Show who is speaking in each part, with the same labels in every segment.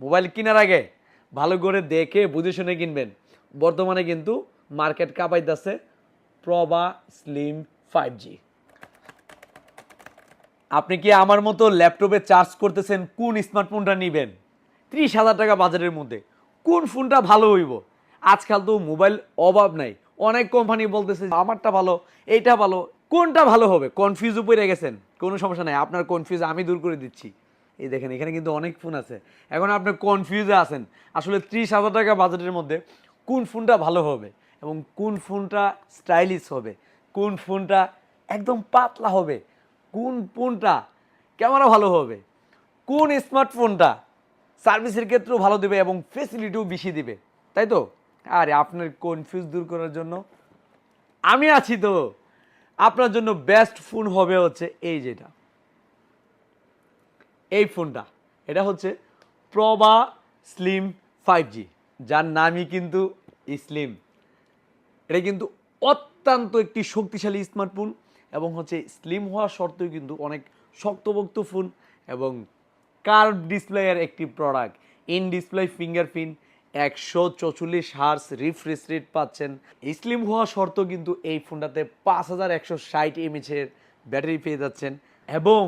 Speaker 1: Mobile কেনার আগে ভালো করে দেখে, বুঝে শুনে কিনবেন। বর্তমানে কিন্তু মার্কেট কাঁপাইতেছে প্রবা স্লিম ফাইভ জি আপনি কি আমার মতো ল্যাপটপে চার্জ করতেছেন? কোন স্মার্টফোনটা নেবেন? ত্রিশ হাজার টাকা বাজারের মধ্যে। কোন ফোনটা ভালো হইব? আজকাল তো মোবাইল অভাব নাই। অনেক কোম্পানি বলতেছে, আমারটা ভালো, এইটা ভালো, কোনটা ভালো হবে? কনফিউজ উপরে গেছেন। কোনো সমস্যা নাই। আপনার কনফিউজ আমি দূর করে দিচ্ছি। এই দেখেন, এখানে কিন্তু অনেক ফোন আছে। এখন আপনি কনফিউজে আছেন। আসলে ত্রিশ হাজার টাকা বাজেটের মধ্যে কোন ফোনটা ভালো হবে এবং কোন ফোনটা স্টাইলিশ হবে? কোন ফোনটা একদম পাতলা হবে? কোন ফোনটা ক্যামেরা ভালো হবে? কোন স্মার্টফোনটা সার্ভিসের ক্ষেত্রেও ভালো দেবে এবং ফেসিলিটিও বেশি দিবে? তাই তো? আরে, আপনার কনফিউজ দূর করার জন্য আমি আছি তো। আপনার জন্য বেস্ট ফোন হবে হচ্ছে এই যেটা। এই ফোনটা। এটা হচ্ছে প্রবা স্লিম ফাইভ জি যার নামই কিন্তু স্লিম এটা কিন্তু অত্যন্ত একটি শক্তিশালী স্মার্টফোন এবং হচ্ছে স্লিম হওয়া সত্ত্বেও কিন্তু অনেক শক্তপোক্ত ফোন এবং কার্ভ ডিসপ্লেয়ের একটি প্রোডাক্ট ইন ডিসপ্লে ফিঙ্গারপ্রিন্ট একশো চৌচল্লিশ হার্স রিফ্রেশ রেট পাচ্ছেন। স্লিম হওয়া সত্ত্বেও কিন্তু এই ফোনটাতে পাঁচ হাজার একশো ষাট এমএচের ব্যাটারি পেয়ে যাচ্ছেন এবং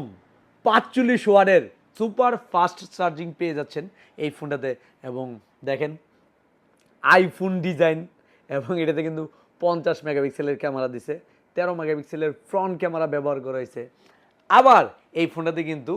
Speaker 1: পাঁচচল্লিশ ওয়ার্ডের সুপার ফাস্ট চার্জিং পেয়ে যাচ্ছেন এই ফোনটাতে। এবং দেখেন আইফোন ডিজাইন এবং এটাতে কিন্তু পঞ্চাশ মেগাপিক্সেলের ক্যামেরা দিছে, তেরো মেগাপিক্সেলের ফ্রন্ট ক্যামেরা ব্যবহার করা হয়েছে। আবার এই ফোনটাতে কিন্তু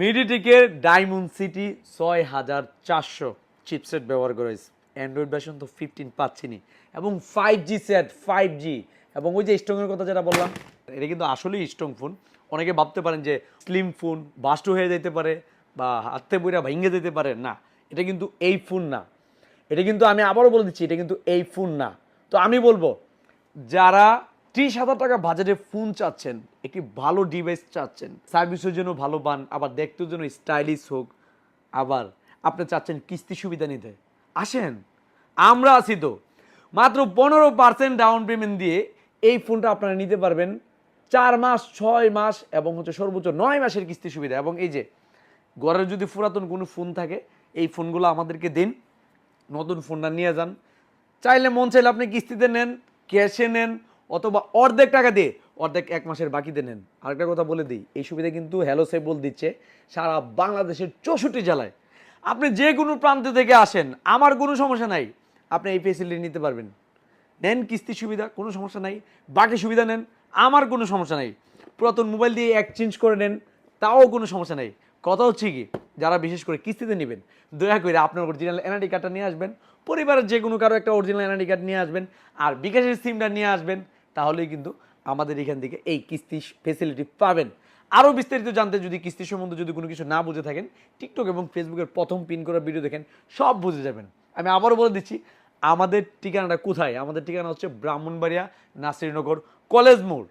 Speaker 1: মিডিটেকের ডায়মন্ড সিটি ছয় হাজার চারশো চিপসেট ব্যবহার করা হয়েছে। অ্যান্ড্রয়েড ভার্সন তো ফিফটিন পাচ্ছিনি এবং five G set five G এবং ওই যে স্ট্রংয়ের কথা যেটা বললাম এটা কিন্তু আসলেই স্ট্রং ফোন অনেকে ভাবতে পারেন যে স্লিম ফোন বাস্ট হয়ে যেতে পারে বা হাতে বইরা ভেঙে যেতে পারে। না, এটা কিন্তু এই ফোন না। এটা কিন্তু আমি আবারও বলে দিচ্ছি, এটা কিন্তু এই ফোন না। তো আমি বলব, যারা ত্রিশ হাজার টাকা বাজেটে ফোন চাচ্ছেন, একটি ভালো ডিভাইস চাচ্ছেন সার্ভিসের জন্য ভালো পান, আবার দেখতেও যেন স্টাইলিশ হোক, আবার আপনি চাচ্ছেন কিস্তি সুবিধা নিতে। আসেন, আমরা আছি তো। মাত্র পনেরো পার্সেন্ট ডাউন পেমেন্ট দিয়ে এই ফোনটা আপনারা নিতে পারবেন। চার মাস, ছয় মাস এবং হচ্ছে সর্বোচ্চ নয় মাসের কিস্তি সুবিধা। এবং এই যে ঘরের যদি পুরাতন কোনো ফোন থাকে, এই ফোনগুলো আমাদেরকে দিন। নতুন ফোনটা নিয়ে যান। চাইলে মন চাইলে আপনি কিস্তিতে নেন ক্যাশে নেন, অথবা অর্ধেক টাকা দিয়ে অর্ধেক এক মাসের বাকিতে নেন। আরেকটা কথা বলে দিই, এই সুবিধা কিন্তু হ্যালো সেবল দিচ্ছে সারা বাংলাদেশের চৌষট্টি জেলায়। আপনি যে কোনো প্রান্ত থেকে আসেন, আমার কোনো সমস্যা নাই, আপনি এই ফেসিলিটি নিতে পারবেন। নেন কিস্তি সুবিধা, কোনো সমস্যা নাই। বাকি সুবিধা নেন আমার কোনো সমস্যা নেই। পুরাতন মোবাইল দিয়ে এক্সচেঞ্জ করে নেন, তাও কোনো সমস্যা নেই। কথা হচ্ছে কি, যারা বিশেষ করে কিস্তিতে নেবেন, দয়া করে আপনার অরিজিনাল এনআইডি কার্ডটা নিয়ে আসবেন, পরিবারের যে কোনো কারও একটা অরিজিনাল এনআইডি কার্ড নিয়ে আসবেন, আর বিকাশের সিমটা নিয়ে আসবেন, তাহলেই কিন্তু আমাদের এখান থেকে এই কিস্তি ফেসিলিটি পাবেন। আরও বিস্তারিত জানতে যদি কিস্তি সম্বন্ধে যদি কোনো কিছু না বুঝে থাকেন টিকটক এবং ফেসবুকের প্রথম পিন করা ভিডিও দেখেন, সব বুঝে যাবেন। আমি আবারও বলে দিচ্ছি আমাদের ঠিকানাটা কোথায়? আমাদের ঠিকানা হচ্ছে ব্রাহ্মণবাড়িয়া নাসিরনগর কলেজ মোড়।